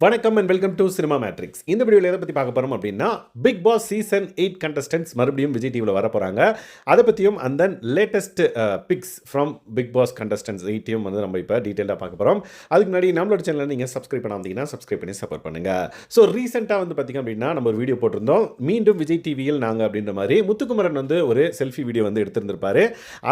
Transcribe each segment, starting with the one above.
வணக்கம் and welcome to Cinema Matrix இந்த வீடியோவில் எதை பற்றி பார்க்க போகிறோம் அப்படின்னா Bigg Boss season eight contestants மறுபடியும் விஜய் டிவியில் வர போகிறாங்க அதை பற்றியும் அந்த latest pics from Bigg Boss contestants எயிட்டையும் வந்து நம்ம இப்போ டீட்டெயிலாக பார்க்க போகிறோம் அதுக்கு முன்னாடி நம்மளோட சேனலில் நீங்கள் சப்ஸ்கிரைப் பண்ணாமதீங்கன்னா சப்ஸ்கிரைப் பண்ணி சப்போர்ட் பண்ணுங்கள் ஸோ ரீசெண்டாக வந்து பார்த்திங்க அப்படின்னா நம்ம ஒரு வீடியோ போட்டிருந்தோம். மீண்டும் விஜய் டிவியில் நாங்கள் அப்படின்ற மாதிரி முத்துக்குமரன் வந்து ஒரு செல்ஃபி வீடியோ வந்து எடுத்திருந்திருப்பாரு.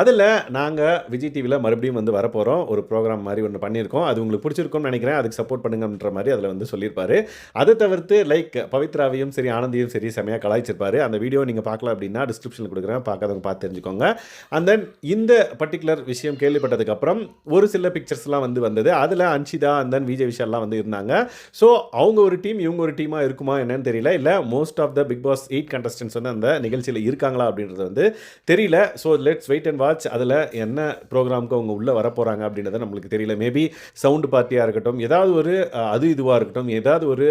அதில் நாங்கள் விஜய் டிவியில் மறுபடியும் வந்து வரப்போகிறோம் ஒரு ப்ரோக்ராம் மாதிரி ஒன்று பண்ணியிருக்கோம். அது உங்களுக்கு பிடிச்சிருக்கும்னு நினைக்கிறேன். அதுக்கு சப்போர்ட் பண்ணுங்கன்ற மாதிரி அதில் வந்து சொல்லியிருப்பாரு. அதை தவிர்த்து லைக் பவித்ராவையும் சரி ஆனந்தியும் சரி செமையாக கலாய்ச்சிருப்பாரு. அந்த வீடியோ நீங்கள் பார்க்கல அப்படின்னா டிஸ்கிரிப்ஷனில் கொடுக்குறேன். பார்க்காதவங்க பார்த்து தெரிஞ்சுக்கோங்க. அண்ட் தென் இந்த பர்டிகுலர் விஷயம் கேள்விப்பட்டதுக்கப்புறம் ஒரு சில பிக்சர்ஸ்லாம் வந்து வந்தது. அதில் அன்ஷிதா அண்ட் தென் விஜய் விஷால்லாம் வந்து இருந்தாங்க. ஸோ அவங்க ஒரு டீம் இவங்க ஒரு டீமாக இருக்குமா என்னன்னு தெரியல. இல்லை most of the Bigg Boss eight contestants வந்து அந்த நிகழ்ச்சியில் இருக்காங்களா அப்படின்றது வந்து தெரியல. So let's wait and watch அதில் என்ன ப்ரோக்ராமுக்கு அவங்க உள்ளே வர போகிறாங்க நம்மளுக்கு தெரியல. மேபி சவுண்டு பார்ட்டியாக இருக்கட்டும் ஏதாவது ஒரு அது இதுவாக இருக்கட்டும் ஏதாவது ஒரு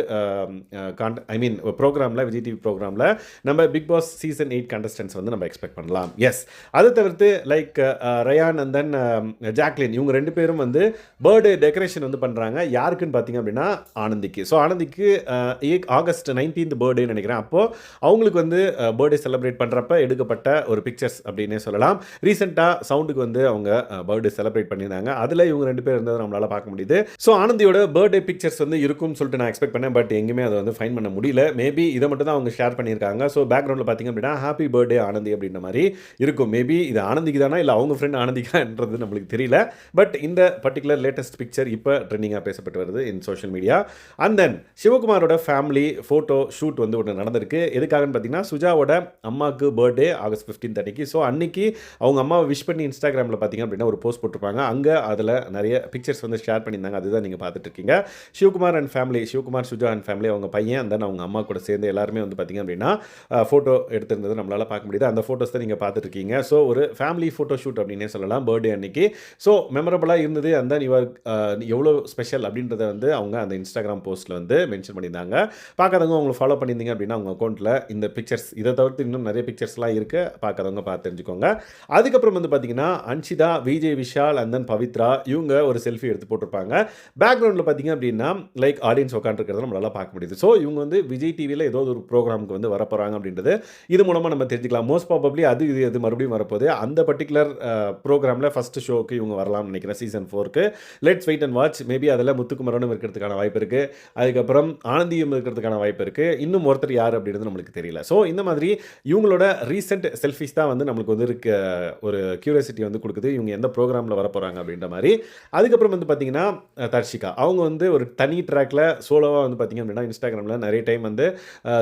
ஐ மீன் ப்ரோக்ராமில் விஜய் டிவி ப்ரோக்ராமில் நம்ம Bigg Boss season eight contestants வந்து நம்ம எக்ஸ்பெக்ட் பண்ணலாம். எஸ் அதை தவிர்த்து like Rayan and then Jacqueline இவங்க ரெண்டு பேரும் வந்து பர்த்டே டெக்கரேஷன் வந்து பண்ணுறாங்க யாருக்குன்னு பார்த்தீங்க அப்படின்னா ஆனந்திக்கு. ஸோ ஆனந்திக்கு ஆகஸ்ட் நைன்டீன்த் பர்த்டே நினைக்கிறேன். அப்போது அவங்களுக்கு வந்து பர்த்டே செலிப்ரேட் பண்ணுறப்ப எடுக்கப்பட்ட ஒரு பிக்சர்ஸ் அப்படின்னே சொல்லலாம். ரீசெண்டாக சவுண்டுக்கு வந்து அவங்க பர்த்டே செலிப்ரேட் பண்ணியிருந்தாங்க. அதில் இவங்க ரெண்டு பேர் இருந்ததை நம்மளால் பார்க்க முடியுது. ஸோ ஆனந்தியோட பர்த்டே பிக்சர்ஸ் வந்து இருக்கும். இருக்கும்னு சொல்லிட்டு நான் எக்ஸ்பெக்ட் பண்ணேன். பட் எங்கேயுமே அதை வந்து ஃபைன் பண்ண முடியல. மேபி இதை மட்டும் தான் அவங்க ஷேர் பண்ணியிருக்காங்க. ஸோ பேக்ரவுண்டில் பார்த்தீங்க அப்படின்னா ஹாப்பி பர்த்டே ஆனந்தி அப்படின்ற மாதிரி இருக்கும். மேபி இது ஆனந்திக்கு தானா இல்லை அவங்க ஃப்ரெண்ட் ஆனந்திக்கான்றது நம்மளுக்கு தெரியல. பட் இந்த பர்டிகுலர் லேட்டஸ்ட் பிக்சர் இப்போ ட்ரெண்டிங்காக பேசப்பட்டு வருது in social media and then சிவகுமாரோட family photo shoot வந்து ஒன்று நடந்திருக்கு. எதுக்காகன்னு பார்த்தீங்கன்னா சுஜாவோட அம்மாவுக்கு பர்த்டே ஆகஸ்ட் ஃபிஃப்டீன் அன்னைக்கு. ஸோ அன்னைக்கு அவங்க அம்மாவை விஷ் பண்ணி இன்ஸ்டாகிராமில் பார்த்தீங்க அப்படின்னா ஒரு போஸ்ட் போட்டிருப்பாங்க. அங்கே அதில் நிறைய பிக்சர்ஸ் வந்து ஷேர் பண்ணியிருந்தாங்க. அதுதான் நீங்கள் பார்த்துட்டு இருக்கீங்க. Sivakumar and family Sivakumar Suja and family அவங்க பையன் அந்த அவங்க அம்மா கூட சேர்ந்து எல்லாருமே வந்து பார்த்தீங்க அப்படின்னா ஃபோட்டோ எடுத்திருந்தது நம்மளால் பார்க்க முடியுது. அந்த ஃபோட்டோஸ் தான் நீங்கள் பார்த்துட்ருக்கீங்க ஸோ ஒரு ஃபேமிலி ஃபோட்டோ ஷூட் அப்படின்னே சொல்லலாம் பர்த்டே அன்னைக்கு. ஸோ மெமரபுளாக இருந்தது அந்த இவர் எவ்வளோ ஸ்பெஷல் அப்படின்றத வந்து அவங்க அந்த இன்ஸ்டாகிராம் போஸ்ட்டில் வந்து மென்ஷன் பண்ணியிருந்தாங்க. பார்க்காதவங்க உங்களை ஃபாலோ பண்ணியிருந்தீங்க அப்படின்னா அவங்க அக்கௌண்ட்டில் இந்த பிக்சர்ஸ் இதை தவிர்த்து இன்னும் நிறைய பிக்சர்ஸ்லாம் இருக்குது பார்க்காதவங்க பார்த்து தெரிஞ்சுக்கோங்க. அதுக்கப்புறம் வந்து பார்த்தீங்கன்னா அன்ஷிதா விஜய் விஷால் அண்ட் தென் பவித்ரா இவங்க ஒரு செல்ஃபி எடுத்து போட்டிருப்பாங்க. பேக்ரவுண்டில் பார்த்தீங்க அப்படின்னா லைக் ஆடியன்ஸ் உட்காந்துருக்கிறத நம்மளால் பார்க்க முடியுது. ஸோ இவங்க வந்து விஜய் டிவியில் ஏதோ ஒரு ப்ரோக்ராமுக்கு வந்து வரப்போகிறாங்க அப்படின்றது இது மூலமாக நம்ம தெரிஞ்சுக்கலாம். மோஸ்ட் ப்ராபப்ளி அது இது இது மறுபடியும் வரப்போகுது. அந்த பர்டிகுலர் ப்ரோக்ராமில் ஃபஸ்ட்டு ஷோக்கு இவங்க வரலாம்னு நினைக்கிறேன் சீசன் ஃபோருக்கு let's wait and watch maybe அதில் முத்துக்குமரனும் இருக்கிறதுக்கான வாய்ப்பு இருக்குது அதுக்கப்புறம் ஆனந்தியும் இருக்கிறதுக்கான வாய்ப்பு இருக்குது இன்னும் ஒருத்தர் யார் அப்படின்றது நம்மளுக்கு தெரியல. ஸோ இந்த மாதிரி இவங்களோட ரீசெண்ட் செல்ஃபிஸ் தான் வந்து நம்மளுக்கு வந்து இருக்க ஒரு க்யூரியாசிட்டி வந்து கொடுக்குது. இவங்க எந்த ப்ரோக்ராமில் வர போகிறாங்க அப்படின்ற மாதிரி. அதுக்கப்புறம் வந்து பார்த்தீங்கன்னா தர்ஷிகா. அவங்க வந்து ஒரு தனி ட்ராக்ல சோலோவாக வந்து பார்த்தீங்க அப்படின்னா இன்ஸ்டாகிராமில் நிறைய டைம் வந்து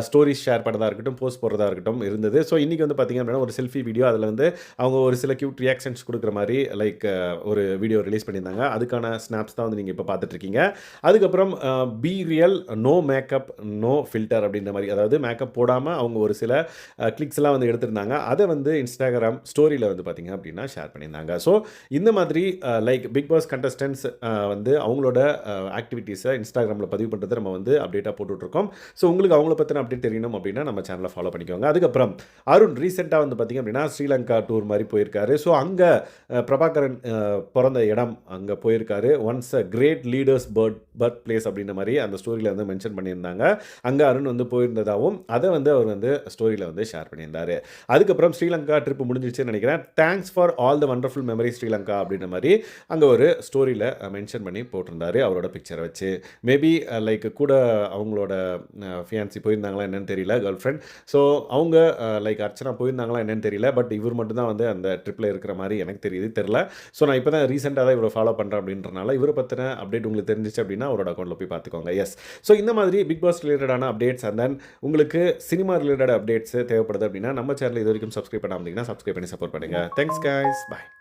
ஸ்டோரிஸ் ஷேர் பண்ணுறதா இருக்கட்டும் போஸ்ட் போடுறதா இருக்கட்டும் இருந்தது. ஸோ இன்றைக்கி வந்து பார்த்தீங்க அப்படின்னா ஒரு செல்ஃபி வீடியோ அதில் வந்து அவங்க ஒரு சில க்யூட் ரியாக்ஷன்ஸ் கொடுக்குற மாதிரி லைக் ஒரு வீடியோ ரிலீஸ் பண்ணியிருந்தாங்க. அதுக்கான ஸ்னாப்ஸ் தான் வந்து நீங்கள் இப்போ பார்த்துட்ருக்கீங்க அதுக்கப்புறம் be real no makeup no filter அப்படின்ற மாதிரி அதாவது மேக்கப் போடாமல் அவங்க ஒரு சில கிளிக்ஸ்லாம் வந்து எடுத்திருந்தாங்க. அதை வந்து இன்ஸ்டாகிராம் ஸ்டோரியில் வந்து பார்த்திங்க அப்படின்னா ஷேர் பண்ணியிருந்தாங்க. ஸோ இந்த மாதிரி லைக் பிக் பாஸ் கண்டஸ்டன்ஸ் வந்து அவங்களோட ஆக்டிவிட்டீஸை நம்மளை பதிவு பண்ணுறதை நம்ம வந்து அப்டேட்டாக போட்டுட்ருக்கோம். ஸோ உங்களுக்கு அவங்கள பற்றின அப்டேட் தெரியணும் அப்படின்னா நம்ம சேனலை ஃபாலோ பண்ணிக்கோங்க. அதுக்கப்புறம் அருண் ரீசெண்டாக வந்து பார்த்தீங்க அப்படின்னா ஸ்ரீலங்கா டூர் மாதிரி போயிருக்காரு. ஸோ அங்கே பிரபாகரன் பிறந்த இடம் அங்கே போயிருக்காரு. Once a great leaders birth birth place அப்படின்ற மாதிரி அந்த ஸ்டோரியில் வந்து மென்ஷன் பண்ணியிருந்தாங்க. அங்கே அருண் வந்து போயிருந்ததாகவும் அதை வந்து அவர் வந்து ஸ்டோரியில் வந்து ஷேர் பண்ணியிருந்தார். அதுக்கப்புறம் ஸ்ரீலங்கா ட்ரிப் முடிஞ்சிருச்சுன்னு நினைக்கிறேன். Thanks for all the wonderful memory Sri Lanka அப்படின்ற மாதிரி அங்கே ஒரு ஸ்டோரியில் மென்ஷன் பண்ணி போட்டிருந்தாரு அவரோட பிக்சரை வச்சு. மேபி லைக் கூட அவங்களோட ஃபியான்சி போயிருந்தாங்களா என்னன்னு தெரியல கேர்ள் ஃப்ரெண்ட் ஸோ அவங்க லைக் அர்ச்சனா போயிருந்தாங்களா என்னன்னு தெரியல பட் இவர் மட்டும்தான் வந்து அந்த ட்ரிப்பில் இருக்கிற மாதிரி எனக்கு தெரியுது தெரில ஸோ நான் இப்போ தான் ரீசெண்டாக தான் இவரை ஃபாலோ பண்ணுறேன் அப்படின்றனால இவரை பற்றின அப்டேட் உங்களுக்கு தெரிஞ்சிச்சு அப்படின்னா அவரோட அக்கௌண்ட்டில் போய் பார்த்துக்கோங்க. எஸ் ஸோ இந்த மாதிரி பிக் பாஸ் ரிலேட்டடான அப்டேட்ஸ் அண்ட் தென் உங்களுக்கு சினிமா ரிலேட்டட் அப்டேட்ஸ் தேவைப்படுது அப்படின்னா நம்ம சேனல் இது வரைக்கும் சப்ஸ்கிரைப் பண்ணாமல் சப்ஸ்கிரைப் பண்ணி சப்போர்ட் பண்ணுங்கள் தேங்க்ஸ் கைஸ் பாய்